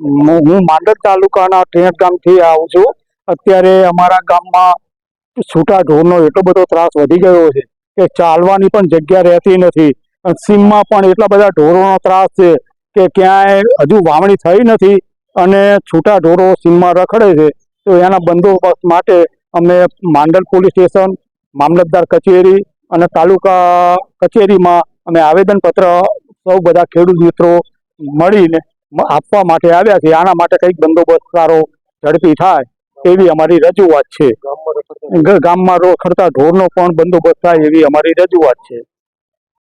હું માંડર તાલુકાના ટેણ ગામથી આવું છું. અત્યારે અમારા ગામમાં છૂટા ઢોરનો એટલો બધો ત્રાસ વધી ગયો છે કે ચાલવાની પણ જગ્યા રહેતી નથી સીમમાં પણ એટલા બધા ઢોરોનો ત્રાસ છે કે ક્યાંય હજુ વાવણી થઈ નથી અને છૂટા ઢોરો સીમમાં રખડે છે. તો એના બંદોબસ્ત માટે અમે માંડલ પોલીસ સ્ટેશન, મામલતદાર કચેરી અને તાલુકા કચેરીમાં અમે આવેદનપત્ર સૌ બધા ખેડૂત મિત્રો મળીને આપવા માટે આવ્યા છે. આના માટે કંઈક બંદોબસ્ત સારો ઝડપી થાય એવી અમારી રજૂઆત છે. ગામમાં ખરતા ઢોરનો પણ બંદોબસ્ત થાય એવી અમારી રજૂઆત છે.